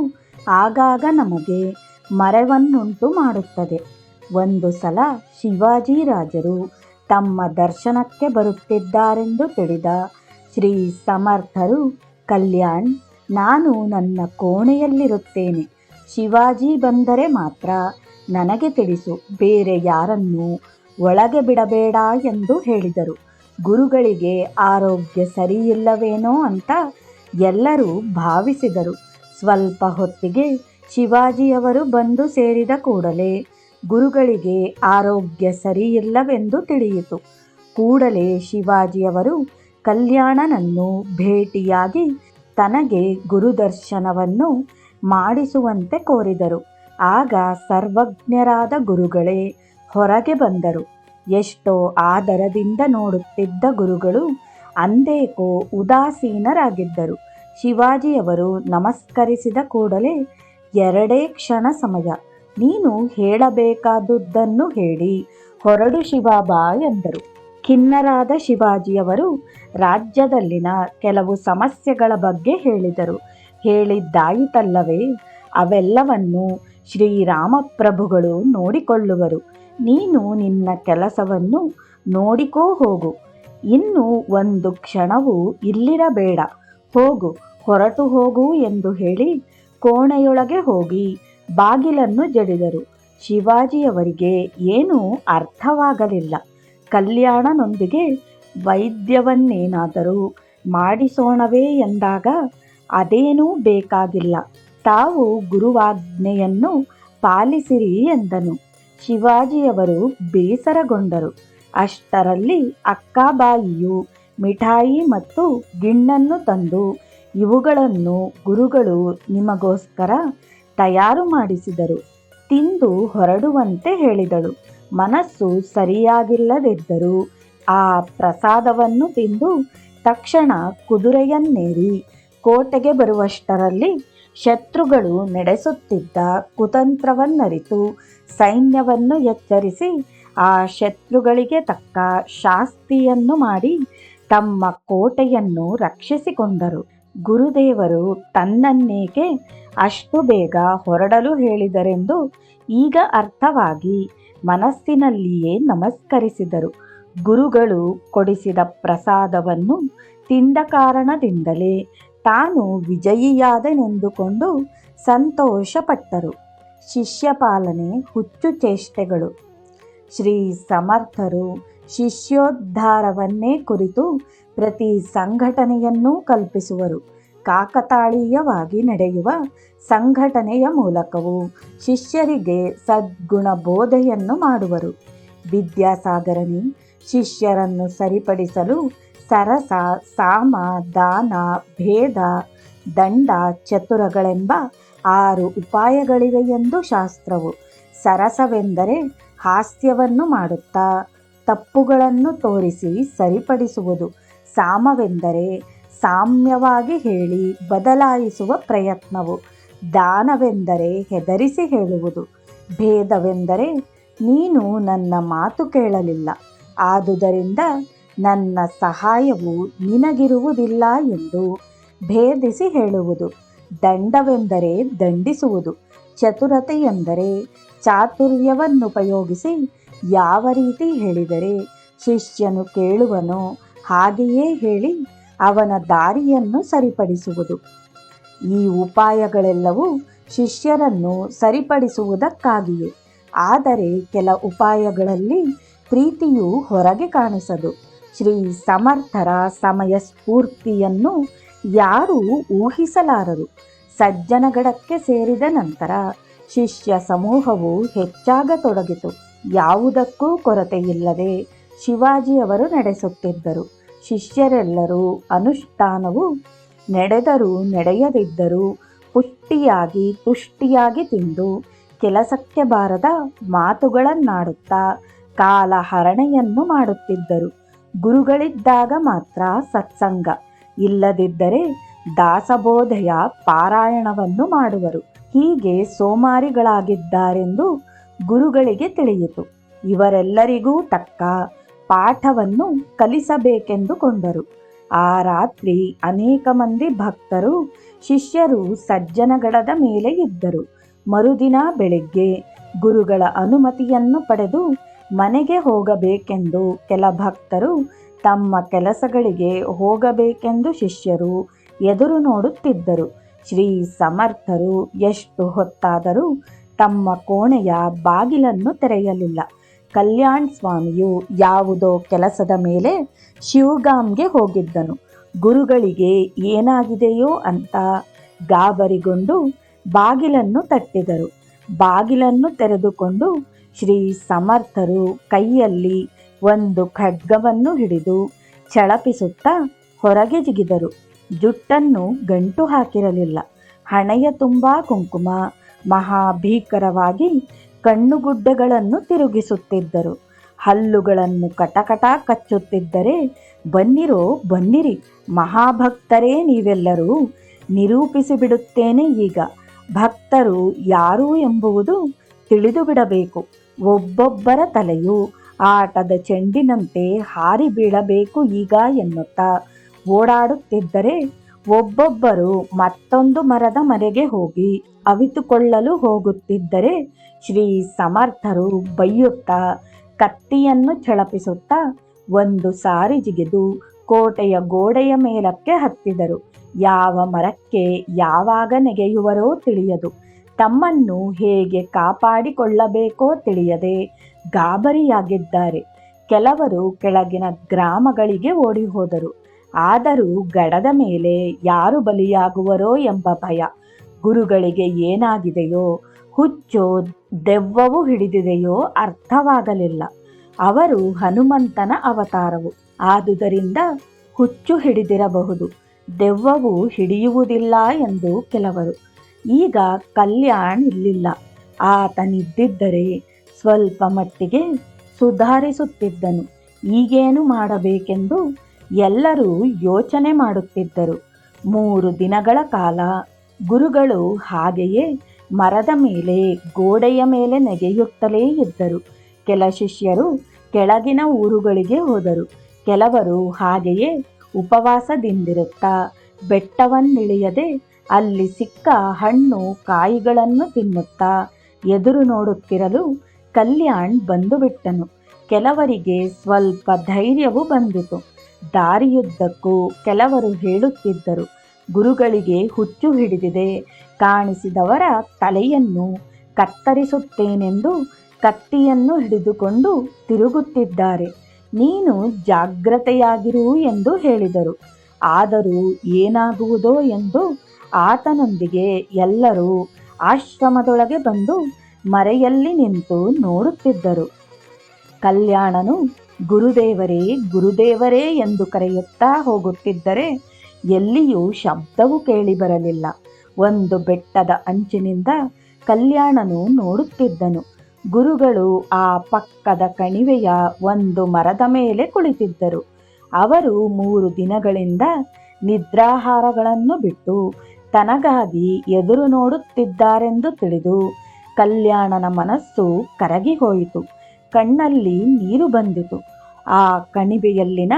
[SPEAKER 1] ಆಗಾಗ ನಮಗೆ ಮರವನ್ನುಂಟು ಮಾಡುತ್ತದೆ. ಒಂದು ಸಲ ಶಿವಾಜಿ ರಾಜರು ತಮ್ಮ ದರ್ಶನಕ್ಕೆ ಬರುತ್ತಿದ್ದಾರೆಂದು ತಿಳಿದ ಶ್ರೀ ಸಮರ್ಥರು, ಕಲ್ಯಾಣ್, ನಾನು ನನ್ನ ಕೋಣೆಯಲ್ಲಿರುತ್ತೇನೆ. ಶಿವಾಜಿ ಬಂದರೆ ಮಾತ್ರ ನನಗೆ ತಿಳಿಸು. ಬೇರೆ ಯಾರನ್ನೂ ಒಳಗೆ ಬಿಡಬೇಡ ಎಂದು ಹೇಳಿದರು. ಗುರುಗಳಿಗೆ ಆರೋಗ್ಯ ಸರಿಯಿಲ್ಲವೇನೋ ಅಂತ ಎಲ್ಲರೂ ಭಾವಿಸಿದರು. ಸ್ವಲ್ಪ ಹೊತ್ತಿಗೆ ಶಿವಾಜಿಯವರು ಬಂದು ಸೇರಿದ ಕೂಡಲೇ ಗುರುಗಳಿಗೆ ಆರೋಗ್ಯ ಸರಿಯಿಲ್ಲವೆಂದು ತಿಳಿಯಿತು. ಕೂಡಲೇ ಶಿವಾಜಿಯವರು ಕಲ್ಯಾಣನನ್ನು ಭೇಟಿಯಾಗಿ ತನಗೆ ಗುರುದರ್ಶನವನ್ನು ಮಾಡಿಸುವಂತೆ ಕೋರಿದರು. ಆಗ ಸರ್ವಜ್ಞರಾದ ಗುರುಗಳೇ ಹೊರಗೆ ಬಂದರು. ಎಷ್ಟೋ ಆದರದಿಂದ ನೋಡುತ್ತಿದ್ದ ಗುರುಗಳು ಅಂದೇಕೋ ಉದಾಸೀನರಾಗಿದ್ದರು. ಶಿವಾಜಿಯವರು ನಮಸ್ಕರಿಸಿದ ಕೂಡಲೇ ಎರಡೇ ಕ್ಷಣ ಸಮಯ. ನೀನು ಹೇಳಬೇಕಾದುದನ್ನು ಹೇಳಿ. ಹೊರಡು ಶಿವಾಬಾ ಎಂದರು. ಖಿನ್ನರಾದ ಶಿವಾಜಿಯವರು ರಾಜ್ಯದಲ್ಲಿನ ಕೆಲವು ಸಮಸ್ಯೆಗಳ ಬಗ್ಗೆ ಹೇಳಿದರು. ಹೇಳಿದ್ದಾಯಿತಲ್ಲವೇ, ಅವೆಲ್ಲವನ್ನು ಶ್ರೀರಾಮಪ್ರಭುಗಳು ನೋಡಿಕೊಳ್ಳುವರು. ನೀನು ನಿನ್ನ ಕೆಲಸವನ್ನು ನೋಡಿಕೋ ಹೋಗು. ಇನ್ನು ಒಂದು ಕ್ಷಣವೂ ಇಲ್ಲಿರಬೇಡ. ಹೋಗು, ಹೊರಟು ಹೋಗು ಎಂದು ಹೇಳಿ ಕೋಣೆಯೊಳಗೆ ಹೋಗಿ ಬಾಗಿಲನ್ನು ಜಡಿದರು. ಶಿವಾಜಿಯವರಿಗೆ ಏನೂ ಅರ್ಥವಾಗಲಿಲ್ಲ. ಕಲ್ಯಾಣನೊಂದಿಗೆ ವೈದ್ಯವನ್ನೇನಾದರೂ ಮಾಡಿಸೋಣವೇ ಎಂದಾಗ ಅದೇನೂ ಬೇಕಾಗಿಲ್ಲ. ತಾವು ಗುರುವಾಜ್ಞೆಯನ್ನು ಪಾಲಿಸಿರಿ ಎಂದನು. ಶಿವಾಜಿಯವರು ಬೇಸರಗೊಂಡರು. ಅಷ್ಟರಲ್ಲಿ ಅಕ್ಕಾಬಾಯಿಯು ಮಿಠಾಯಿ ಮತ್ತು ಗಿಣ್ಣನ್ನು ತಂದು ಇವುಗಳನ್ನು ಗುರುಗಳು ನಿಮಗೋಸ್ಕರ ತಯಾರು ಮಾಡಿಸಿದರು. ತಿಂದು ಹೊರಡುವಂತೆ ಹೇಳಿದಳು. ಮನಸ್ಸು ಸರಿಯಾಗಿಲ್ಲದಿದ್ದರೂ ಆ ಪ್ರಸಾದವನ್ನು ತಿಂದು ತಕ್ಷಣ ಕುದುರೆಯನ್ನೇರಿ ಕೋಟೆಗೆ ಬರುವಷ್ಟರಲ್ಲಿ ಶತ್ರುಗಳು ನಡೆಸುತ್ತಿದ್ದ ಕುತಂತ್ರವನ್ನರಿತು ಸೈನ್ಯವನ್ನು ಎಚ್ಚರಿಸಿ ಆ ಶತ್ರುಗಳಿಗೆ ತಕ್ಕ ಶಾಸ್ತಿಯನ್ನು ಮಾಡಿ ತಮ್ಮ ಕೋಟೆಯನ್ನು ರಕ್ಷಿಸಿಕೊಂಡರು. ಗುರುದೇವರು ತನ್ನನ್ನೇಕೆ ಅಷ್ಟು ಬೇಗ ಹೊರಡಲು ಹೇಳಿದರೆಂದು ಈಗ ಅರ್ಥವಾಗಿ ಮನಸ್ಸಿನಲ್ಲಿಯೇ ನಮಸ್ಕರಿಸಿದರು. ಗುರುಗಳು ಕೊಡಿಸಿದ ಪ್ರಸಾದವನ್ನು ತಿಂದ ಕಾರಣದಿಂದಲೇ ತಾನು ವಿಜಯಿಯಾದನೆಂದುಕೊಂಡು ಸಂತೋಷಪಟ್ಟರು. ಶಿಷ್ಯಪಾಲನೆ ಹುಚ್ಚು ಚೇಷ್ಟೆಗಳು. ಶ್ರೀ ಸಮರ್ಥರು ಶಿಷ್ಯೋದ್ಧಾರವನ್ನೇ ಕುರಿತು ಪ್ರತಿ ಸಂಘಟನೆಯನ್ನೂ ಕಲ್ಪಿಸುವರು. ಕಾಕತಾಳೀಯವಾಗಿ ನಡೆಯುವ ಸಂಘಟನೆಯ ಮೂಲಕವೂ ಶಿಷ್ಯರಿಗೆ ಸದ್ಗುಣ ಬೋಧೆಯನ್ನು ಮಾಡುವರು. ವಿದ್ಯಾಸಾಗರನಿ ಶಿಷ್ಯರನ್ನು ಸರಿಪಡಿಸಲು ಸರಸ, ಸಾಮ, ದಾನ, ಭೇದ, ದಂಡ, ಚತುರಗಳೆಂಬ ಆರು ಉಪಾಯಗಳಿವೆ ಎಂದು ಶಾಸ್ತ್ರವು ಸರಸವೆಂದರೆ ಹಾಸ್ಯವನ್ನು ಮಾಡುತ್ತಾ ತಪ್ಪುಗಳನ್ನು ತೋರಿಸಿ ಸರಿಪಡಿಸುವುದು. ಸಾಮವೆಂದರೆ ಸಾಮ್ಯವಾಗಿ ಹೇಳಿ ಬದಲಾಯಿಸುವ ಪ್ರಯತ್ನವು ದಾನವೆಂದರೆ ಹೆದರಿಸಿ ಹೇಳುವುದು. ಭೇದವೆಂದರೆ ನೀನು ನನ್ನ ಮಾತು ಕೇಳಲಿಲ್ಲ. ಆದುದರಿಂದ ನನ್ನ ಸಹಾಯವು ನಿನಗಿರುವುದಿಲ್ಲ ಎಂದು ಭೇದಿಸಿ ಹೇಳುವುದು. ದಂಡವೆಂದರೆ ದಂಡಿಸುವುದು. ಚತುರತೆ ಎಂದರೆ ಚಾತುರ್ಯವನ್ನುಪಯೋಗಿಸಿ ಯಾವ ರೀತಿ ಹೇಳಿದರೆ ಶಿಷ್ಯನು ಕೇಳುವನೋ ಹಾಗೆಯೇ ಹೇಳಿ ಅವನ ದಾರಿಯನ್ನು ಸರಿಪಡಿಸುವುದು. ಈ ಉಪಾಯಗಳೆಲ್ಲವೂ ಶಿಷ್ಯರನ್ನು ಸರಿಪಡಿಸುವುದಕ್ಕಾಗಿಯೇ. ಆದರೆ ಕೆಲ ಉಪಾಯಗಳಲ್ಲಿ ಪ್ರೀತಿಯು ಹೊರಗೆ ಕಾಣಿಸದು. ಶ್ರೀ ಸಮರ್ಥರ ಸಮಯ ಸ್ಫೂರ್ತಿಯನ್ನು ಯಾರೂ ಊಹಿಸಲಾರರು. ಸಜ್ಜನಗಡಕ್ಕೆ ಸೇರಿದ ನಂತರ ಶಿಷ್ಯ ಸಮೂಹವು ಹೆಚ್ಚಾಗತೊಡಗಿತು. ಯಾವುದಕ್ಕೂ ಕೊರತೆಯಿಲ್ಲದೆ ಶಿವಾಜಿಯವರು ನಡೆಸುತ್ತಿದ್ದರು. ಶಿಷ್ಯರೆಲ್ಲರೂ ಅನುಷ್ಠಾನವು ನಡೆದರೂ ನಡೆಯದಿದ್ದರೂ ಪುಷ್ಟಿಯಾಗಿ ತುಷ್ಟಿಯಾಗಿ ತಿಂದು ಕೆಲಸಕ್ಕೆ ಬಾರದ ಮಾತುಗಳನ್ನಾಡುತ್ತಾ ಕಾಲ ಹರಣೆಯನ್ನು ಮಾಡುತ್ತಿದ್ದರು. ಗುರುಗಳಿದ್ದಾಗ ಮಾತ್ರ ಸತ್ಸಂಗ, ಇಲ್ಲದಿದ್ದರೆ ದಾಸಬೋಧೆಯ ಪಾರಾಯಣವನ್ನು ಮಾಡುವರು. ಹೀಗೆ ಸೋಮಾರಿಗಳಾಗಿದ್ದಾರೆಂದು ಗುರುಗಳಿಗೆ ತಿಳಿಯಿತು. ಇವರೆಲ್ಲರಿಗೂ ತಕ್ಕ ಪಾಠವನ್ನು ಕಲಿಸಬೇಕೆಂದುಕೊಂಡರು. ಆ ರಾತ್ರಿ ಅನೇಕ ಮಂದಿ ಭಕ್ತರು, ಶಿಷ್ಯರು ಸಜ್ಜನಗಡದ ಮೇಲೆ ಇದ್ದರು. ಮರುದಿನ ಬೆಳಿಗ್ಗೆ ಗುರುಗಳ ಅನುಮತಿಯನ್ನು ಪಡೆದು ಮನೆಗೆ ಹೋಗಬೇಕೆಂದು ಕೆಲ ಭಕ್ತರು ತಮ್ಮ ಕೆಲಸಗಳಿಗೆ ಹೋಗಬೇಕೆಂದು ಶಿಷ್ಯರು ಎದುರು ನೋಡುತ್ತಿದ್ದರು. ಶ್ರೀ ಸಮರ್ಥರು ಎಷ್ಟು ಹೊತ್ತಾದರೂ ತಮ್ಮ ಕೋಣೆಯ ಬಾಗಿಲನ್ನು ತೆರೆಯಲಿಲ್ಲ. ಕಲ್ಯಾಣ್ ಸ್ವಾಮಿಯು ಯಾವುದೋ ಕೆಲಸದ ಮೇಲೆ ಶಿವಗಾಮ್ಗೆ ಹೋಗಿದ್ದನು. ಗುರುಗಳಿಗೆ ಏನಾಗಿದೆಯೋ ಅಂತ ಗಾಬರಿಗೊಂಡು ಬಾಗಿಲನ್ನು ತಟ್ಟಿದರು. ಬಾಗಿಲನ್ನು ತೆರೆದುಕೊಂಡು ಶ್ರೀ ಸಮರ್ಥರು ಕೈಯಲ್ಲಿ ಒಂದು ಖಡ್ಗವನ್ನು ಹಿಡಿದು ಚಳಪಿಸುತ್ತಾ ಹೊರಗೆ ಜಿಗಿದರು. ಜುಟ್ಟನ್ನು ಗಂಟು ಹಾಕಿರಲಿಲ್ಲ. ಹಣೆಯ ತುಂಬ ಕುಂಕುಮ ಮಹಾಭೀಕರವಾಗಿ ಕಣ್ಣುಗುಡ್ಡೆಗಳನ್ನು ತಿರುಗಿಸುತ್ತಿದ್ದರು. ಹಲ್ಲುಗಳನ್ನು ಕಟಕಟ ಕಚ್ಚುತ್ತಿದ್ದರೆ, ಬನ್ನಿರೋ, ಬನ್ನಿರಿ, ಮಹಾಭಕ್ತರೇ ನೀವೆಲ್ಲರೂ ನಿರೂಪಿಸಿಬಿಡುತ್ತೇನೆ ಈಗ. ಭಕ್ತರು ಯಾರು ಎಂಬುವುದು ತಿಳಿದು ಬಿಡಬೇಕು. ಒಬ್ಬೊಬ್ಬರ ತಲೆಯು ಆಟದ ಚೆಂಡಿನಂತೆ ಹಾರಿ ಬೀಳಬೇಕು ಈಗ ಎನ್ನುತ್ತಾ ಓಡಾಡುತ್ತಿದ್ದರೆ, ಒಬ್ಬೊಬ್ಬರು ಮತ್ತೊಂದು ಮರದ ಮರೆಗೆ ಹೋಗಿ ಅವಿತುಕೊಳ್ಳಲು ಹೋಗುತ್ತಿದ್ದರೆ ಶ್ರೀ ಸಮರ್ಥರು ಬೈಯುತ್ತಾ, ಕತ್ತಿಯನ್ನು ಛಳಪಿಸುತ್ತಾ ಒಂದು ಸಾರಿ ಜಿಗಿದು ಕೋಟೆಯ ಗೋಡೆಯ ಮೇಲಕ್ಕೆ ಹತ್ತಿದರು. ಯಾವ ಮರಕ್ಕೆ ಯಾವಾಗ ನೆಗೆಯುವರೋ ತಿಳಿಯದು. ತಮ್ಮನ್ನು ಹೇಗೆ ಕಾಪಾಡಿಕೊಳ್ಳಬೇಕೋ ತಿಳಿಯದೆ ಗಾಬರಿಯಾಗಿದ್ದಾರೆ. ಕೆಲವರು ಕೆಳಗಿನ ಗ್ರಾಮಗಳಿಗೆ ಓಡಿ ಹೋದರು ಆದರೂ ಗಡದ ಮೇಲೆ ಯಾರು ಬಲಿಯಾಗುವರೋ ಎಂಬ ಭಯ. ಗುರುಗಳಿಗೆ ಏನಾಗಿದೆಯೋ ಹುಚ್ಚೋ ದೆವ್ವವು ಹಿಡಿದಿದೆಯೋ ಅರ್ಥವಾಗಲಿಲ್ಲ. ಅವರು ಹನುಮಂತನ ಅವತಾರವು. ಆದುದರಿಂದ ಹುಚ್ಚು ಹಿಡಿದಿರಬಹುದು, ದೆವ್ವವು ಹಿಡಿಯುವುದಿಲ್ಲ ಎಂದು ಕೆಲವರು. ಈಗ ಕಲ್ಯಾಣ್ ಇಲ್ಲಿಲ್ಲ. ಆತನಿದ್ದಿದ್ದರೆ ಸ್ವಲ್ಪ ಮಟ್ಟಿಗೆ ಸುಧಾರಿಸುತ್ತಿದ್ದನು. ಈಗೇನು ಮಾಡಬೇಕೆಂದು ಎಲ್ಲರೂ ಯೋಚನೆ ಮಾಡುತ್ತಿದ್ದರು. ಮೂರು ದಿನಗಳ ಕಾಲ ಗುರುಗಳು ಹಾಗೆಯೇ ಮರದ ಮೇಲೆ, ಗೋಡೆಯ ಮೇಲೆ ನೆಗೆಯುತ್ತಲೇ ಇದ್ದರು. ಕೆಲ ಶಿಷ್ಯರು ಕೆಳಗಿನ ಊರುಗಳಿಗೆ ಹೋದರು. ಕೆಲವರು ಹಾಗೆಯೇ ಉಪವಾಸದಿಂದಿರುತ್ತಾ ಬೆಟ್ಟವನ್ನಿಳಿಯದೆ ಅಲ್ಲಿ ಸಿಕ್ಕ ಹಣ್ಣು ಕಾಯಿಗಳನ್ನು ತಿನ್ನುತ್ತಾ ಎದುರು ನೋಡುತ್ತಿರಲು ಕಲ್ಯಾಣ್ ಬಂದುಬಿಟ್ಟನು. ಕೆಲವರಿಗೆ ಸ್ವಲ್ಪ ಧೈರ್ಯವೂ ಬಂದಿತು. ದಾರಿಯುದ್ದಕ್ಕೂ ಕೆಲವರು ಹೇಳುತ್ತಿದ್ದರು, ಗುರುಗಳಿಗೆ ಹುಚ್ಚು ಹಿಡಿದಿದೆ ಕಾಣಿಸಿದವರ ತಲೆಯನ್ನು ಕತ್ತರಿಸುತ್ತೇನೆಂದು ಕತ್ತಿಯನ್ನು ಹಿಡಿದುಕೊಂಡು ತಿರುಗುತ್ತಿದ್ದಾರೆ. ನೀನು ಜಾಗ್ರತೆಯಾಗಿರು ಎಂದು ಹೇಳಿದರು. ಆದರೂ ಏನಾಗುವುದೋ ಎಂದು ಆತನೊಂದಿಗೆ ಎಲ್ಲರೂ ಆಶ್ರಮದೊಳಗೆ ಬಂದು ಮರೆಯಲ್ಲಿ ನಿಂತು ನೋಡುತ್ತಿದ್ದರು. ಕಲ್ಯಾಣನು, ಗುರುದೇವರೇ ಗುರುದೇವರೇ ಎಂದು ಕರೆಯುತ್ತಾ ಹೋಗುತ್ತಿದ್ದರೆ ಎಲ್ಲಿಯೂ ಶಬ್ದವೂ ಕೇಳಿಬರಲಿಲ್ಲ. ಒಂದು ಬೆಟ್ಟದ ಅಂಚಿನಿಂದ ಕಲ್ಯಾಣನು ನೋಡುತ್ತಿದ್ದನು. ಗುರುಗಳು ಆ ಪಕ್ಕದ ಕಣಿವೆಯ ಒಂದು ಮರದ ಮೇಲೆ ಕುಳಿತಿದ್ದರು. ಅವರು ಮೂರು ದಿನಗಳಿಂದ ನಿದ್ರಾಹಾರಗಳನ್ನು ಬಿಟ್ಟು ತನಗಾಗಿ ಎದುರು ನೋಡುತ್ತಿದ್ದಾರೆಂದು ತಿಳಿದು ಕಲ್ಯಾಣನ ಮನಸ್ಸು ಕರಗಿ ಹೋಯಿತು ಕಣ್ಣಲ್ಲಿ ನೀರು ಬಂದಿತು. ಆ ಕಣಿವೆಯಲ್ಲಿನ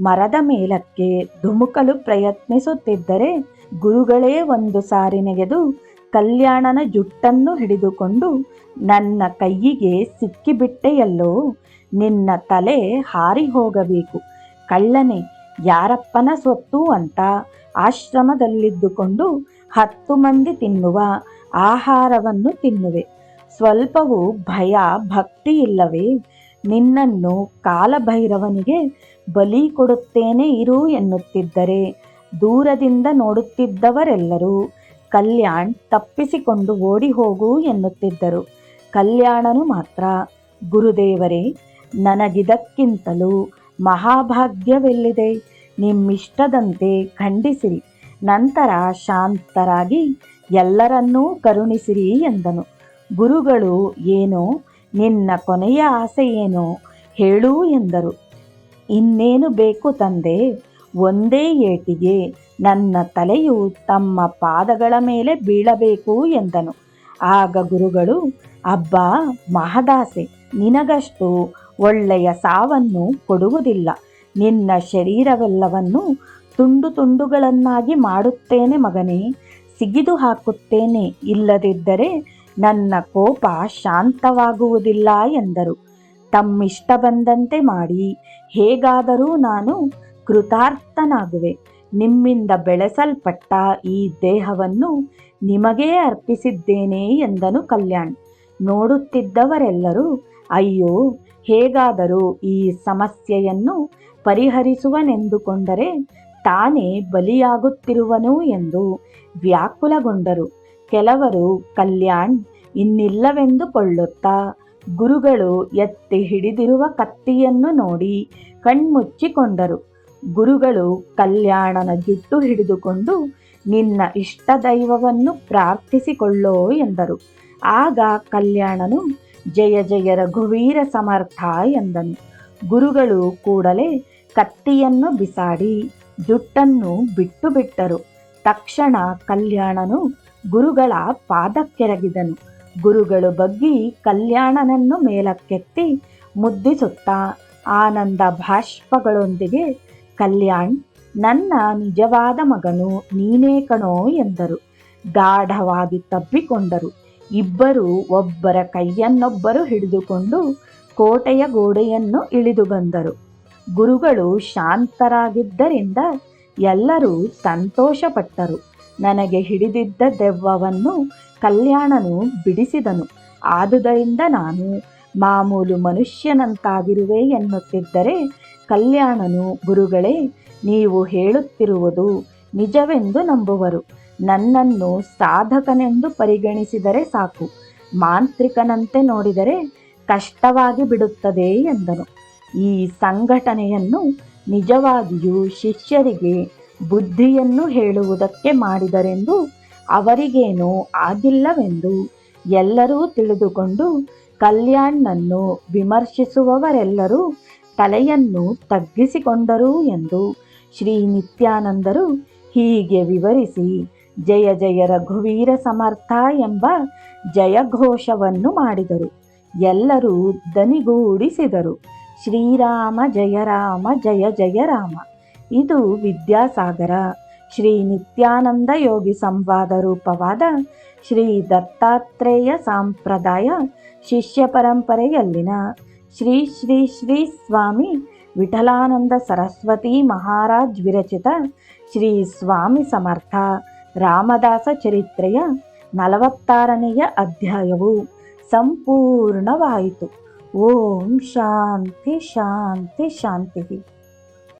[SPEAKER 1] ಮರದ ಮೇಲಕ್ಕೆ ಧುಮುಕಲು ಪ್ರಯತ್ನಿಸುತ್ತಿದ್ದರೆ ಗುರುಗಳೇ ಒಂದು ಸಾರಿ ನೆಗೆದು ಕಲ್ಯಾಣನ ಜುಟ್ಟನ್ನು ಹಿಡಿದುಕೊಂಡು ನನ್ನ ಕೈಯಿಗೆ ಸಿಕ್ಕಿಬಿಟ್ಟೆಯಲ್ಲೋ, ನಿನ್ನ ತಲೆ ಹಾರಿ ಹೋಗಬೇಕು. ಕಳ್ಳನೆ, ಯಾರಪ್ಪನ ಸ್ವತ್ತು ಅಂತ ಆಶ್ರಮದಲ್ಲಿದ್ದುಕೊಂಡು ಹತ್ತು ಮಂದಿ ತಿನ್ನುವ ಆಹಾರವನ್ನು ತಿನ್ನುವೆ. ಸ್ವಲ್ಪವೂ ಭಯ ಭಕ್ತಿ ಇಲ್ಲವೇ? ನಿನ್ನನ್ನು ಕಾಲಭೈರವನಿಗೆ ಬಲಿ ಕೊಡುತ್ತೇನೆ ಇರು ಎನ್ನುತ್ತಿದ್ದರೆ ದೂರದಿಂದ ನೋಡುತ್ತಿದ್ದವರೆಲ್ಲರೂ ಕಲ್ಯಾಣ್ ತಪ್ಪಿಸಿಕೊಂಡು ಓಡಿ ಹೋಗು ಎನ್ನುತ್ತಿದ್ದರು. ಕಲ್ಯಾಣನು ಮಾತ್ರ, ಗುರುದೇವರೇ, ನನಗಿದಕ್ಕಿಂತಲೂ ಮಹಾಭಾಗ್ಯವೆಲ್ಲಿದೆ? ನಿಮ್ಮಿಷ್ಟದಂತೆ ಖಂಡಿಸಿರಿ. ನಂತರ ಶಾಂತರಾಗಿ ಎಲ್ಲರನ್ನೂ ಕರುಣಿಸಿರಿ ಎಂದನು. ಗುರುಗಳು ಏನೋ, ನಿನ್ನ ಕೊನೆಯ ಆಸೆ ಏನೋ ಹೇಳು ಎಂದರು. ಇನ್ನೇನು ಬೇಕು ತಂದೆ? ಒಂದೇ ಏಟಿಗೆ ನನ್ನ ತಲೆಯು ತಮ್ಮ ಪಾದಗಳ ಮೇಲೆ ಬೀಳಬೇಕು ಎಂದನು. ಆಗ ಗುರುಗಳು, ಅಬ್ಬಾ, ಮಹದಾಸೆ, ನಿನಗಷ್ಟು ಒಳ್ಳೆಯ ಸಾವನ್ನು ಕೊಡುವುದಿಲ್ಲ. ನಿನ್ನ ಶರೀರವೆಲ್ಲವನ್ನು ತುಂಡು ತುಂಡುಗಳನ್ನಾಗಿ ಮಾಡುತ್ತೇನೆ ಮಗನೇ. ಸಿಗಿದು ಹಾಕುತ್ತೇನೆ. ಇಲ್ಲದಿದ್ದರೆ ನನ್ನ ಕೋಪ ಶಾಂತವಾಗುವುದಿಲ್ಲ ಎಂದರು. ತಮ್ಮಿಷ್ಟ ಬಂದಂತೆ ಮಾಡಿ. ಹೇಗಾದರೂ ನಾನು ಕೃತಾರ್ಥನಾಗುವೆ. ನಿಮ್ಮಿಂದ ಬೆಳೆಸಲ್ಪಟ್ಟ ಈ ದೇಹವನ್ನು ನಿಮಗೇ ಅರ್ಪಿಸಿದ್ದೇನೆ ಎಂದನು ಕಲ್ಯಾಣ್. ನೋಡುತ್ತಿದ್ದವರೆಲ್ಲರೂ, ಅಯ್ಯೋ, ಹೇಗಾದರೂ ಈ ಸಮಸ್ಯೆಯನ್ನು ಪರಿಹರಿಸುವನೆಂದುಕೊಂಡರೆ ತಾನೇ ಬಲಿಯಾಗುತ್ತಿರುವನು ಎಂದು ವ್ಯಾಕುಲಗೊಂಡರು. ಕೆಲವರು, ಕಲ್ಯಾಣ್ ಇನ್ನಿಲ್ಲವೆಂದುಕೊಳ್ಳುತ್ತಾ ಗುರುಗಳು ಎತ್ತಿ ಹಿಡಿದಿರುವ ಕತ್ತಿಯನ್ನು ನೋಡಿ ಕಣ್ಮುಚ್ಚಿಕೊಂಡರು. ಗುರುಗಳು ಕಲ್ಯಾಣನ ಜುಟ್ಟು ಹಿಡಿದುಕೊಂಡು, ನಿನ್ನ ಇಷ್ಟ ದೈವವನ್ನು ಪ್ರಾರ್ಥಿಸಿಕೊಳ್ಳೋ ಎಂದರು. ಆಗ ಕಲ್ಯಾಣನು, ಜಯ ಜಯ ರಘುವೀರ ಸಮರ್ಥ ಎಂದನು. ಗುರುಗಳು ಕೂಡಲೇ ಕತ್ತಿಯನ್ನು ಬಿಸಾಡಿ, ಜುಟ್ಟನ್ನು ಬಿಟ್ಟು ಬಿಟ್ಟರು. ತಕ್ಷಣ ಕಲ್ಯಾಣನು ಗುರುಗಳ ಪಾದಕ್ಕೆರಗಿದನು. ಗುರುಗಳು ಬಗ್ಗಿ ಕಲ್ಯಾಣನನ್ನು ಮೇಲಕ್ಕೆತ್ತಿ ಮುದ್ದಿಸುತ್ತಾ, ಆನಂದ ಭಾಷ್ಪಗಳೊಂದಿಗೆ ಕಲ್ಯಾಣ್, ನನ್ನ ನಿಜವಾದ ಮಗನು ನೀನೇ ಕಣೋ ಎಂದರು. ಗಾಢವಾಗಿ ತಬ್ಬಿಕೊಂಡರು. ಇಬ್ಬರು ಒಬ್ಬರ ಕೈಯನ್ನೊಬ್ಬರು ಹಿಡಿದುಕೊಂಡು ಕೋಟೆಯ ಗೋಡೆಯನ್ನು ಇಳಿದು ಬಂದರು. ಗುರುಗಳು ಶಾಂತರಾಗಿದ್ದರಿಂದ ಎಲ್ಲರೂ ಸಂತೋಷಪಟ್ಟರು. ನನಗೆ ಹಿಡಿದಿದ್ದ ದೆವ್ವವನ್ನು ಕಲ್ಯಾಣನು ಬಿಡಿಸಿದನು. ಆದುದರಿಂದ ನಾನು ಮಾಮೂಲು ಮನುಷ್ಯನಂತಾಗಿರುವೆ ಎನ್ನುತ್ತಿದ್ದರೆ ಕಲ್ಯಾಣನು ಗುರುಗಳೇ, ನೀವು ಹೇಳುತ್ತಿರುವುದು ನಿಜವೆಂದು ನಂಬುವರು. ನನ್ನನ್ನು ಸಾಧಕನೆಂದು ಪರಿಗಣಿಸಿದರೆ ಸಾಕು. ಮಾಂತ್ರಿಕನಂತೆ ನೋಡಿದರೆ ಕಷ್ಟವಾಗಿ ಬಿಡುತ್ತದೆ ಎಂದನು. ಈ ಸಂಘಟನೆಯನ್ನು ನಿಜವಾಗಿಯೂ ಶಿಷ್ಯರಿಗೆ ಬುದ್ಧಿಯನ್ನು ಹೇಳುವುದಕ್ಕೆ ಮಾಡಿದರೆಂದು ಅವರಿಗೇನೂ ಆಗಿಲ್ಲವೆಂದು ಎಲ್ಲರೂ ತಿಳಿದುಕೊಂಡು ಕಲ್ಯಾಣ್ನನ್ನು ವಿಮರ್ಶಿಸುವವರೆಲ್ಲರೂ ತಲೆಯನ್ನು ತಗ್ಗಿಸಿಕೊಂಡರು ಎಂದು ಶ್ರೀ ನಿತ್ಯಾನಂದರು ಹೀಗೆ ವಿವರಿಸಿ, ಜಯ ಜಯ ರಘುವೀರ ಸಮರ್ಥ ಎಂಬ ಜಯಘೋಷವನ್ನು ಮಾಡಿದರು. ಎಲ್ಲರೂ ದನಿಗೂಡಿಸಿದರು. ಶ್ರೀರಾಮ ಜಯ ರಾಮ ಜಯ ಜಯ ರಾಮ. ಇದು ವಿದ್ಯಾಸಾಗರ. ಶ್ರೀ ನಿತ್ಯಾನಂದ ಯೋಗಿ ಸಂವಾದ ರೂಪವಾದ ಶ್ರೀ ದತ್ತಾತ್ರೇಯ ಸಂಪ್ರದಾಯ ಶಿಷ್ಯ ಪರಂಪರೆಯಲ್ಲಿನ ಶ್ರೀ ಶ್ರೀ ಶ್ರೀ ಸ್ವಾಮಿ ವಿಠಲಾನಂದ ಸರಸ್ವತಿ ಮಹಾರಾಜ್ ವಿರಚಿತ ಶ್ರೀ ಸ್ವಾಮಿ ಸಮರ್ಥ ರಾಮದಾಸ ಚರಿತ್ರೆಯ ನಲವತ್ತಾರನೆಯ ಅಧ್ಯಾಯವು ಸಂಪೂರ್ಣವಾಯಿತು. ಓಂ ಶಾಂತಿ ಶಾಂತಿ ಶಾಂತಿ.